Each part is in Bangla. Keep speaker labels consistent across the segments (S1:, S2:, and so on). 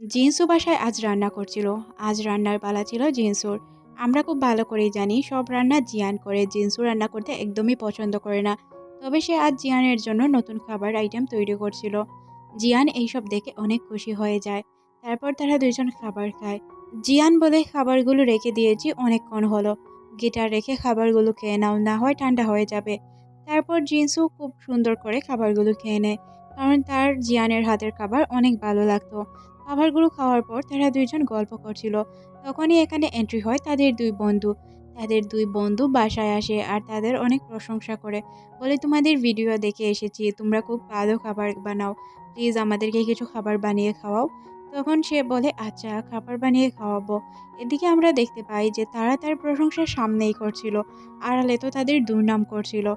S1: জিনসু বাসায় আজ রান্না করছিল। আজ রান্নার পালা ছিল জিনসুর। আমরা খুব ভালো করেই জানি, সব রান্না জিয়ান করে। জিনসু রান্না করতে একদমই পছন্দ করে না। তবে সে আজ জিয়ানের জন্য নতুন খাবার আইটেম তৈরি করছিল। জিয়ান এইসব দেখে অনেক খুশি হয়ে যায়। তারপর তারা দুজন খাবার খায়। জিয়ান বলে, খাবারগুলো রেখে দিয়েছি অনেকক্ষণ হলো। গিটার রেখে খাবারগুলো খেয়ে নাও, না হয় ঠান্ডা হয়ে যাবে। তারপর জিনসু খুব সুন্দর করে খাবারগুলো খেয়ে নেয়। কারণ তার জিয়ানের হাতের খাবার অনেক ভালো লাগতো। খাবারগুলো খাওয়ার পর তারা দুইজন গল্প করছিল। তখনই এখানে এন্ট্রি হয় তাদের দুই বন্ধু। তাদের দুই বন্ধু বাসায় আসে আর তাদের অনেক প্রশংসা করে। বলে, তোমাদের ভিডিও দেখে এসেছি, তোমরা খুব ভালো খাবার বানাও। প্লিজ আমাদেরকে কিছু খাবার বানিয়ে খাওয়াও। তখন সে বলে আচ্ছা খাবার বানিয়ে খাওয়াবো। এদিকে আমরা দেখতে পাই যে তারা তার প্রশংসা সামনেই করছিল। আড়ালে তো তাদের দুর্নাম করছিল।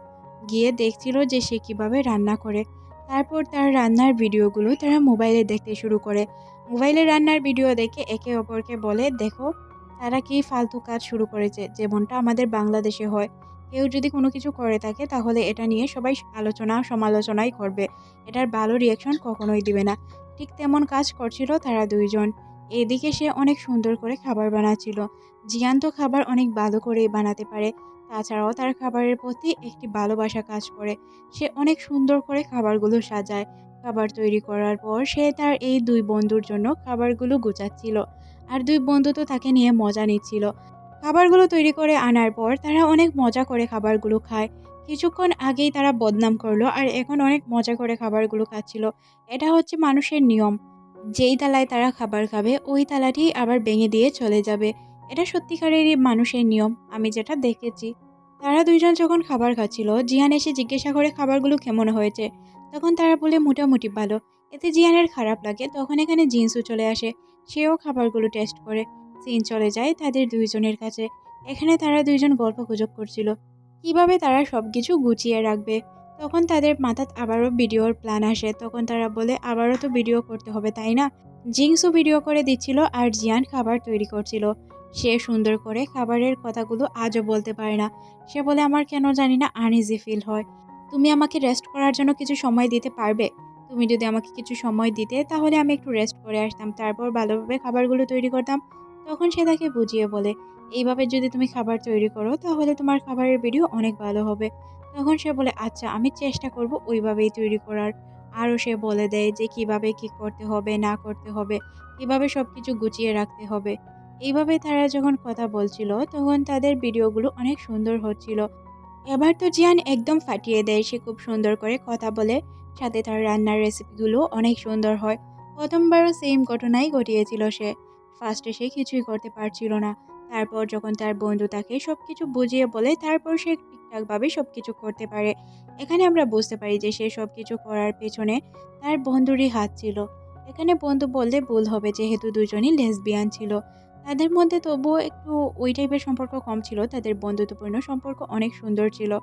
S1: গিয়ে দেখছিল যে সে কীভাবে রান্না করে। তারপর তার রান্নার ভিডিওগুলো তারা মোবাইলে দেখতে শুরু করে। মোবাইলে রান্নার ভিডিও দেখে একে অপরকে বলে, দেখো, তারা কি ফালতু কাজ শুরু করেছে, যেমনটা আমাদের বাংলাদেশে হয়। কেউ যদি কোনো কিছু করে থাকে, তাহলে এটা নিয়ে সবাই আলোচনা, সমালোচনাই করবে। এটার ভালো রিয়াকশন কখনোই দিবে না। ঠিক তেমন কাজ করছিল তারা দুইজন। এদিকে সে অনেক সুন্দর করে খাবার বানাচ্ছিল। জিয়ান তো খাবার অনেক ভালো করেই বানাতে পারে। তাছাড়াও তার খাবারের প্রতি একটি ভালোবাসা কাজ করে। সে অনেক সুন্দর করে খাবারগুলো সাজায়। খাবার তৈরি করার পর সে তার এই দুই বন্ধুর জন্য খাবারগুলো গুছাচ্ছিল। আর দুই বন্ধু তো তাকে নিয়ে মজা নিচ্ছিল। খাবারগুলো তৈরি করে আনার পর তারা অনেক মজা করে খাবারগুলো খায়। কিছুক্ষণ আগেই তারা বদনাম করল আর এখন অনেক মজা করে খাবারগুলো খাচ্ছিল। এটা হচ্ছে মানুষের নিয়ম। যেই তালায় তারা খাবার খাবে, ওই তালাটি আবার ভেঙে দিয়ে চলে যাবে। এটা সত্যিকারেরই মানুষের নিয়ম, আমি যেটা দেখেছি। তারা দুইজন যখন খাবার খাচ্ছিল জিহান এসে জিজ্ঞাসা করে খাবারগুলো কেমন হয়েছে? তখন তারা বলে, মোটামুটি ভালো। এতে জিয়ানের খারাপ লাগে। তখন এখানে জিন্সও চলে আসে। সেও খাবারগুলো টেস্ট করে। সিন চলে যায় তাদের দুইজনের কাছে। এখানে তারা দুইজন গল্প গুজব করছিল। কীভাবে তারা সব কিছু গুছিয়ে রাখবে? তখন তাদের মাথাত আবারও ভিডিওর প্ল্যান আসে। তখন তারা বলে, আবারও তো ভিডিও করতে হবে, তাই না? জিংসও ভিডিও করে দিচ্ছিল আর জিয়ান খাবার তৈরি করছিল। সে সুন্দর করে খাবারের কথাগুলো আজও বলতে পারে না। সে বলে, আমার কেন জানি না আনইজি ফিল হয়। তুমি আমাকে রেস্ট করার জন্য কিছু সময় দিতে পারবে? তুমি যদি আমাকে কিছু সময় দিতে, তাহলে আমি একটু রেস্ট করে আসতাম, তারপর ভালোভাবে খাবারগুলো তৈরি করতাম। তখন সে তাকে বুঝিয়ে বলে, এইভাবে যদি তুমি খাবার তৈরি করো, তাহলে তোমার খাবারের ভিডিও অনেক ভালো হবে। তখন সে বলে আচ্ছা আমি চেষ্টা করব ওইভাবেই তৈরি করার। আরও সে বলে দেয় যে, কীভাবে কি করতে হবে, না করতে হবে, কীভাবে সব কিছু গুছিয়ে রাখতে হবে? এইভাবে তারা যখন কথা বলছিল, তখন তাদের ভিডিওগুলো অনেক সুন্দর হচ্ছিল। এবার তো জিয়ান একদম ফাটিয়ে দেয়, সে খুব সুন্দর করে কথা বলে। সাথে তার রান্নার রেসিপিগুলো অনেক সুন্দর হয়। প্রথমবারও সেম ঘটনাই ঘটিয়েছিল সে। ফার্স্টে সে কিছুই করতে পারছিল না। তারপর যখন তার বন্ধু তাকে সব কিছু বুঝিয়ে বলে, তারপর সে ঠিকঠাকভাবে সব কিছু করতে পারে। এখানে আমরা বুঝতে পারি যে সে সব কিছু করার পেছনে তার বন্ধুরই হাত ছিল। এখানে বন্ধু বললে ভুল হবে, যেহেতু দুজনই লেসবিয়ান ছিল। তাদের মধ্যে তবুও একটু ওই টাইপের সম্পর্ক কম ছিল। তাদের বন্ধুত্বপূর্ণ সম্পর্ক অনেক সুন্দর ছিল।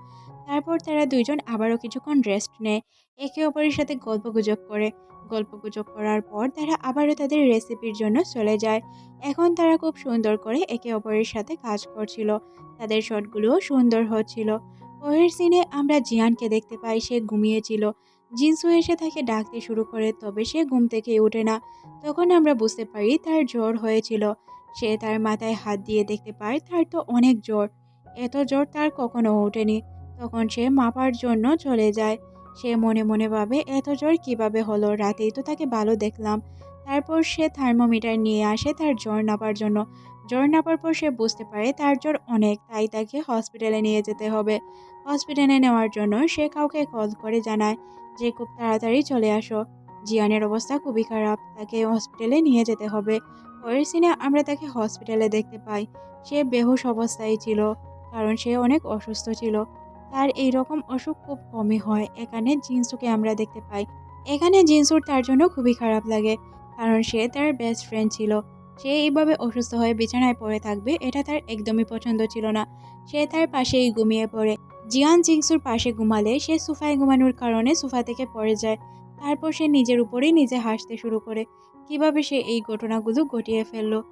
S1: তারপর তারা দুইজন আবারও কিছুক্ষণ রেস্ট নেয়। একে অপরের সাথে গল্পগুজব করে। গল্পগুজব করার পর তারা আবারও তাদের রেসিপির জন্য চলে যায়। এখন তারা খুব সুন্দর করে একে অপরের সাথে কাজ করছিল। তাদের শটগুলোও সুন্দর হচ্ছিল। পরের সিনে আমরা জিয়ানকে দেখতে পাই, সে ঘুমিয়েছিল জিন্সু এসে তাকে ডাকতে শুরু করে, তবে সে ঘুম থেকে ওঠে না। তখন আমরা বুঝতে পারি তার জ্বর হয়েছিল। সে তার মাথায় হাত দিয়ে দেখতে পায়, তার তো অনেক জ্বর। এত জ্বর তার কখনো ওঠেনি। তখন সে মাপার জন্য চলে যায়। সে মনে মনে ভাবে, এত জ্বর কীভাবে হলো? রাতেই তো তাকে ভালো দেখলাম। তারপর সে থার্মোমিটার নিয়ে আসে তার জ্বর নাপার জন্য। জ্বর নাপার পর সে বুঝতে পারে তার জ্বর অনেক, তাই তাকে হসপিটালে নিয়ে যেতে হবে। হসপিটালে নেওয়ার জন্য সে কাউকে কল করে জানায় যে, খুব তাড়াতাড়ি চলে আসো। জিয়ানের অবস্থা খুবই খারাপ। তাকে হসপিটালে নিয়ে যেতে হবে। পরের সিনে আমরা তাকে হসপিটালে দেখতে পাই। সে বেহুশ অবস্থায় ছিল, কারণ সে অনেক অসুস্থ ছিল। তার এই রকম অসুখ খুব কমই হয়। এখানে জিন্সুকে আমরা দেখতে পাই। এখানে জিন্সুর তার জন্য খুবই খারাপ লাগে, কারণ সে তার বেস্ট ফ্রেন্ড ছিল। সে এইভাবে অসুস্থ হয়ে বিছানায় পড়ে থাকবে, এটা তার একদমই পছন্দ ছিল না। সে তার পাশেই ঘুমিয়ে পড়ে। জিয়ান জিংসুর পাশে ঘুমালে সে সোফায় ঘুমানোর কারণে সোফা থেকে পড়ে যায়। তারপর সে নিজের উপরেই নিজে হাসতে শুরু করে। কীভাবে সে এই ঘটনাগুলো ঘটিয়ে ফেলল?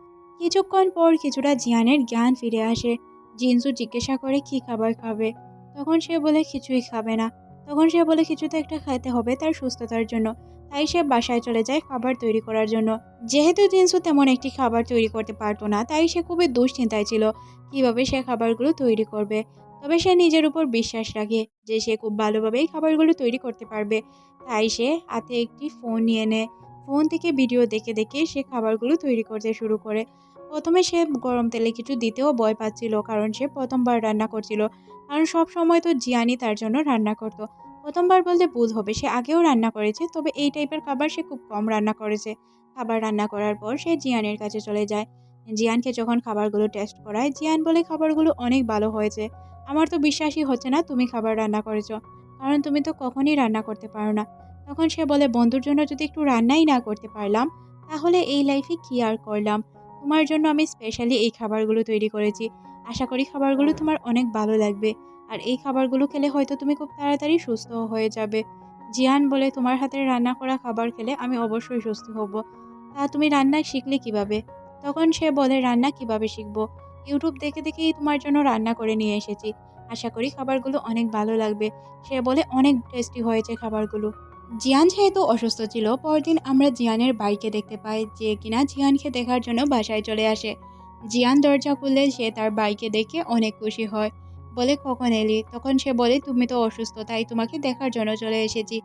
S1: কিছুক্ষণ পর কিছুটা জিয়ানের জ্ঞান ফিরে আসে। জিনসু জিজ্ঞাসা করে, কি খাবার খাবে? তখন সে বলে, কিছুই খাবে না। তখন সে বলে কিছু তো একটা খেতে হবে তার সুস্থতার জন্য। তাই সে বাসায় চলে যায় খাবার তৈরি করার জন্য। যেহেতু জিনসু তেমন একটি খাবার তৈরি করতে পারতো না, তাই সে খুবই দুশ্চিন্তায় ছিল কীভাবে সে খাবারগুলো তৈরি করবে। তবে সে নিজের উপর বিশ্বাস রাখে যে সে খুব ভালোভাবেই খাবারগুলো তৈরি করতে পারবে। তাই সে হাতে একটি ফোন নিয়ে নেয়। ফোন থেকে ভিডিও দেখে দেখে সে খাবারগুলো তৈরি করতে শুরু করে। প্রথমে সে গরম তেলে কিছু দিতেও ভয় পাচ্ছিল, কারণ সে প্রথমবার রান্না করছিল। কারণ সব সময় তো জিয়ানি তার জন্য রান্না করতো। প্রথমবার বলতে ভুল হবে, সে আগেও রান্না করেছে, তবে এই টাইপের খাবার সে খুব কম রান্না করেছে। খাবার রান্না করার পর সে জিয়ানের কাছে চলে যায়। জিয়ানকে যখন খাবারগুলো টেস্ট করায়, জিয়ান বলে, খাবারগুলো অনেক ভালো হয়েছে। আমার তো বিশ্বাসই হচ্ছে না তুমি খাবার রান্না করেছ। কারণ তুমি তো কখনই রান্না করতে পারো না। তখন সে বলে, বন্ধুর জন্য যদি একটু রান্নাই না করতে পারলাম, তাহলে এই লাইফে কী আর করলাম? তোমার জন্য আমি স্পেশালি এই খাবারগুলো তৈরি করেছি। আশা করি খাবারগুলো তোমার অনেক ভালো লাগবে। আর এই খাবারগুলো খেলে হয়তো তুমি খুব তাড়াতাড়ি সুস্থ হয়ে যাবে। জিয়ান বলে, তোমার হাতের রান্না করা খাবার খেলে আমি অবশ্যই সুস্থ হব। তা তুমি রান্না শিখলে কীভাবে? তখন সে বলে, রান্না কীভাবে শিখব? ইউটিউব দেখে দেখেই তোমার জন্য রান্না করে নিয়ে এসেছি। আশা করি খাবারগুলো অনেক ভালো লাগবে। সে বলে, অনেক টেস্টি হয়েছে খাবারগুলো। জিয়ান যেহেতু অসুস্থ ছিল, পরদিন আমরা জিয়ানের বাইকে দেখতে পাই যে কিনা জিয়ানকে দেখার জন্য বাসায় চলে আসে। জিয়ান দরজা খুললে সে তার বাইকে দেখে অনেক খুশি হয়। বলে, কখন এলি? তখন সে বলে, তুমি তো অসুস্থ, তাই তোমাকে দেখার জন্য চলে এসেছি।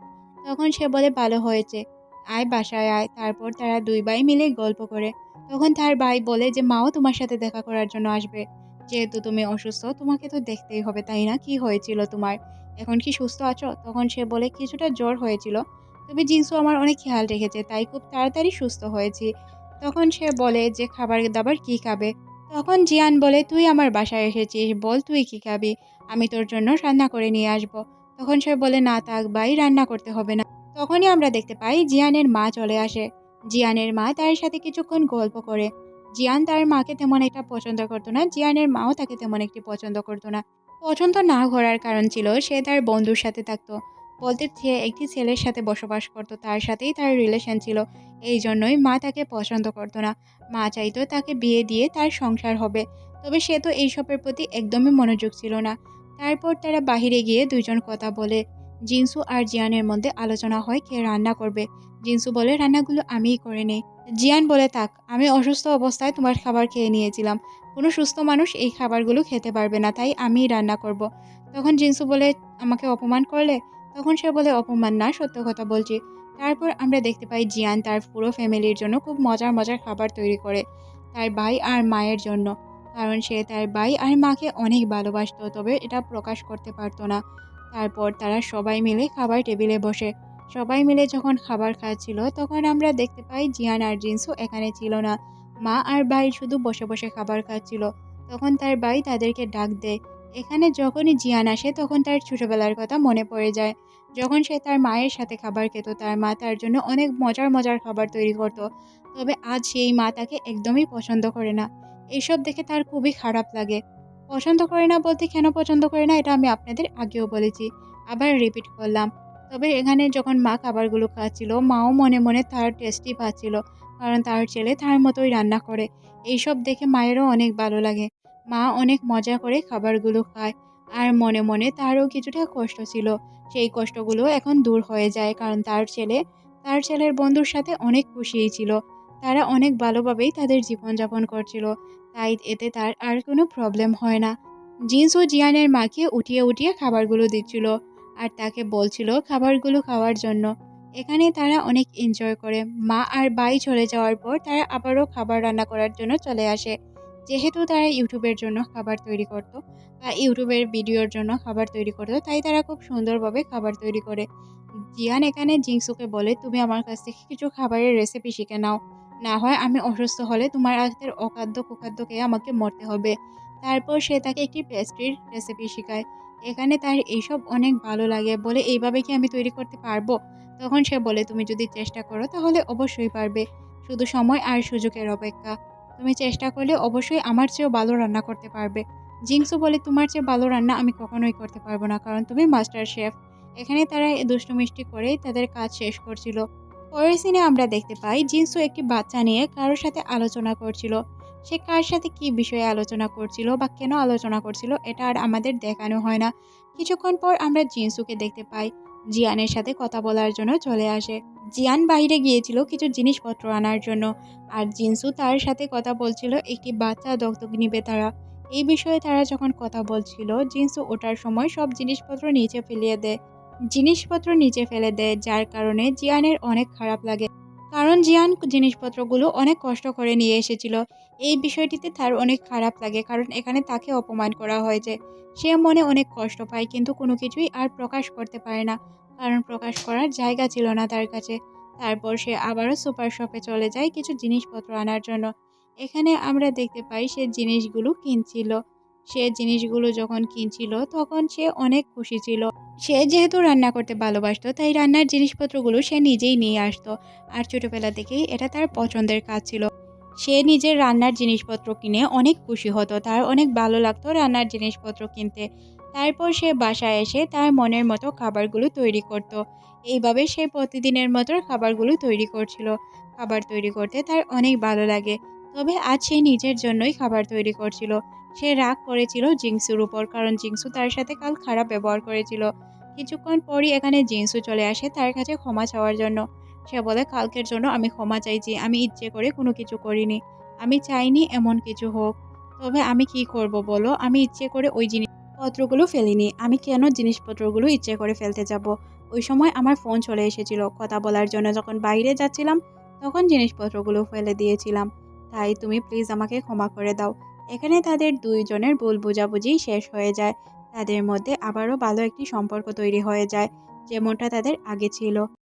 S1: তখন সে বলে, ভালো হয়েছে। আয়, বাসায় আয়। তারপর তারা দুই ভাই মিলে গল্প করে। তখন তার ভাই বলে যে, মাও তোমার সাথে দেখা করার জন্য আসবে। যেহেতু তুমি অসুস্থ, তোমাকে তো দেখতেই হবে, তাই না? কি হয়েছিল তোমার? এখন কি সুস্থ আছো? তখন সে বলে, কিছুটা জ্বর হয়েছিল। তবে জিন্সু আমার অনেক খেয়াল রেখেছে, তাই খুব তাড়াতাড়ি সুস্থ হয়েছি। তখন সে বলে, যে খাবার দাবার কি খাবে? তখন জিয়ান বলে, তুই আমার বাসায় এসেছিস, বল তুই কি খাবি? আমি তোর জন্য রান্না করে নিয়ে আসব। তখন সে বলে, না থাক ভাই, রান্না করতে হবে না। তখনই আমরা দেখতে পাই জিয়ানের মা চলে আসে। জিয়ানের মা তার সাথে কিছুক্ষণ গল্প করে। জিয়ান তার মাকে তেমন একটা পছন্দ করতো না, জিয়ানের মাও তাকে তেমন একটি পছন্দ করতো না। পছন্দ না করার কারণ ছিল সে তার বন্ধুর সাথে থাকতো। বলতে সে একটি ছেলের সাথে বসবাস করতো, তার সাথেই তার রিলেশন ছিল। এই জন্যই মা তাকে পছন্দ করতো না। মা চাইতো তাকে বিয়ে দিয়ে তার সংসার হবে। তবে সে তো এইসবের প্রতি একদমই মনোযোগ ছিল না। তারপর তারা বাহিরে গিয়ে দুইজন কথা বলে। জিনসু আর জিয়ানের মধ্যে আলোচনা হয় কে রান্না করবে। জিনসু বলে, রান্নাগুলো আমিই করে নেই। জিয়ান বলে, থাক, আমি অসুস্থ অবস্থায় তোমার খাবার খেয়ে নিয়েছিলাম। কোনো সুস্থ মানুষ এই খাবারগুলো খেতে পারবে না, তাই আমিই রান্না করব। তখন জিনসু বলে, আমাকে অপমান করলে? তখন সে বলে, অপমান না, সত্য কথা বলছি। তারপর আমরা দেখতে পাই জিয়ান তার পুরো ফ্যামিলির জন্য খুব মজার মজার খাবার তৈরি করে তার ভাই আর মায়ের জন্য। কারণ সে তার ভাই আর মাকে অনেক ভালোবাসতো, তবে এটা প্রকাশ করতে পারতো না। তারপর তারা সবাই মিলে খাবার টেবিলে বসে সবাই মিলে যখন খাবার খাচ্ছিল, তখন আমরা দেখতে পাই জিয়ান আর জিন্সু এখানে ছিল না। মা আর ভাই শুধু বসে বসে খাবার খাচ্ছিল। তখন তার ভাই তাদেরকে ডাক দেয়। এখানে যখনই জিয়ান আসে, তখন তার ছোটোবেলার কথা মনে পড়ে যায়। যখন সে তার মায়ের সাথে খাবার খেত, তার মা তার জন্য অনেক মজার মজার খাবার তৈরি করতো। তবে আজ সেই মা তাকে একদমই পছন্দ করে না। এইসব দেখে তার খুবই খারাপ লাগে। পছন্দ করে না বলতে কেন পছন্দ করে না, এটা আমি আপনাদের আগেও বলেছি। আবার রিপিট করলাম। তবে এখানে যখন মা খাবারগুলো খাচ্ছিল, মাও মনে মনে তার টেস্টি পাচ্ছিল, কারণ তার ছেলে তার মতোই রান্না করে। এইসব দেখে মায়েরও অনেক ভালো লাগে। মা অনেক মজা করে খাবারগুলো খায়, আর মনে মনে তারও কিছুটা কষ্ট ছিল। সেই কষ্টগুলো এখন দূর হয়ে যায়, কারণ তার ছেলে, তার ছেলের বন্ধুর সাথে অনেক খুশিই ছিল। তারা অনেক ভালোভাবেই তাদের জীবনযাপন করছিল, তাই এতে তার আর কোনো প্রবলেম হয় না। জিন্স ও জিয়ানের মাকে উঠিয়ে উঠিয়ে খাবারগুলো দিচ্ছিল। আর তাকে বলছিল খাবারগুলো খাওয়ার জন্য। এখানে তারা অনেক এনজয় করে। মা আর বাই চলে যাওয়ার পর তারা আবারও খাবার রান্না করার জন্য চলে আসে। যেহেতু তারা ইউটিউবের জন্য খাবার তৈরি করত বা ইউটিউবের ভিডিওর জন্য খাবার তৈরি করতো, তাই তারা খুব সুন্দরভাবে খাবার তৈরি করে। জিয়ান এখানে জিংসুকে বলে, তুমি আমার কাছ থেকে কিছু খাবারের রেসিপি শিখে নাও। না হয় আমি অসুস্থ হলে তোমার হাতের অখাদ্য কুখাদ্য খেয়ে আমাকে মরতে হবে। তারপর সে তাকে একটি পেস্ট্রির রেসিপি শেখায়। এখানে তার এইসব অনেক ভালো লাগে বলে এইভাবে কি আমি তৈরি করতে পারব? তখন সে বলে, তুমি যদি চেষ্টা করো তাহলে অবশ্যই পারবে। শুধু সময় আর সুযোগের অপেক্ষা। তুমি চেষ্টা করলে অবশ্যই আমার চেয়েও ভালো রান্না করতে পারবে। জিংসু বলে, তোমার চেয়ে ভালো রান্না আমি কখনোই করতে পারব না, কারণ তুমি মাস্টার শেফ। এখানে তারা দুষ্টু মিষ্টি করেই তাদের কাজ শেষ করছিল। পরের সিনে আমরা দেখতে পাই জিন্সু একটি বাচ্চা নিয়ে কারোর সাথে আলোচনা করছিল। সে কার সাথে কি বিষয়ে আলোচনা করছিল বা কেন আলোচনা করছিল, এটা আর আমাদের দেখানো হয় না। কিছুক্ষণ পর আমরা জিন্সুকে দেখতে পাই। জিয়ানের সাথে কথা বলার জন্য চলে আসে। জিয়ান বাইরে গিয়েছিল কিছু জিনিসপত্র আনার জন্য আর জিনসু তার সাথে কথা বলছিল একটি বাচ্চা দত্তক নিবে তারা। এই বিষয়ে তারা যখন কথা বলছিল, জিনসু ওঠার সময় সব জিনিসপত্র নিচে ফেলিয়ে দেয়। জিনিসপত্র নিচে ফেলে দেয়, যার কারণে জিয়ানের অনেক খারাপ লাগে। কারণ জিয়ান জিনিসপত্রগুলো অনেক কষ্ট করে নিয়ে এসেছিল। এই বিষয়টিতে তার অনেক খারাপ লাগে, কারণ এখানে তাকে অপমান করা হয়েছে সে মনে অনেক কষ্ট পায়, কিন্তু কোনো কিছুই আর প্রকাশ করতে পারে না। কারণ প্রকাশ করার জায়গা ছিল না তার কাছে। তারপর সে আবারও সুপার শপে চলে যায় কিছু জিনিসপত্র আনার জন্য। এখানে আমরা দেখতে পাই সে জিনিসগুলো কিনছিল। সে জিনিসগুলো যখন কিনছিল, তখন সে অনেক খুশি ছিল। সে যেহেতু রান্না করতে ভালোবাসতো, তাই রান্নার জিনিসপত্রগুলো সে নিজেই নিয়ে আসতো। আর ছোটোবেলা থেকেই এটা তার পছন্দের কাজ ছিল। সে নিজের রান্নার জিনিসপত্র কিনে অনেক খুশি হতো, তার অনেক ভালো লাগতো রান্নার জিনিসপত্র কিনতে। তারপর সে বাসায় এসে তার মনের মতো খাবারগুলো তৈরি করত। এইভাবে সে প্রতিদিনের মতো খাবারগুলো তৈরি করছিল। খাবার তৈরি করতে তার অনেক ভালো লাগে। তবে আজ সে নিজের জন্যই খাবার তৈরি করছিল। সে রাগ করেছিল জিংসুর উপর, কারণ জিংসু তার সাথে কাল খারাপ ব্যবহার করেছিল। কিছুক্ষণ পরই এখানে জিংসু চলে আসে তার কাছে ক্ষমা চাওয়ার জন্য। সে বলে, কালকের জন্য আমি ক্ষমা চাইছি, আমি ইচ্ছে করে কোনো কিছু করিনি। আমি চাইনি এমন কিছু হোক। তবে আমি কি করব বলো? আমি ইচ্ছে করে ওই জিনিসপত্রগুলো ফেলিনি। আমি কেন জিনিসপত্রগুলো ইচ্ছে করে ফেলতে যাব? ওই সময় আমার ফোন চলে এসেছিল। কথা বলার জন্য যখন বাইরে যাচ্ছিলাম, তখন জিনিসপত্রগুলো ফেলে দিয়েছিলাম। তাই তুমি প্লিজ আমাকে ক্ষমা করে দাও। এখানে তাদের দুইজনের ভুল বোঝাবুঝি শেষ হয়ে যায়। তাদের মধ্যে আবারও ভালো একটি সম্পর্ক তৈরি হয়ে যায়, যেমনটা তাদের আগে ছিল।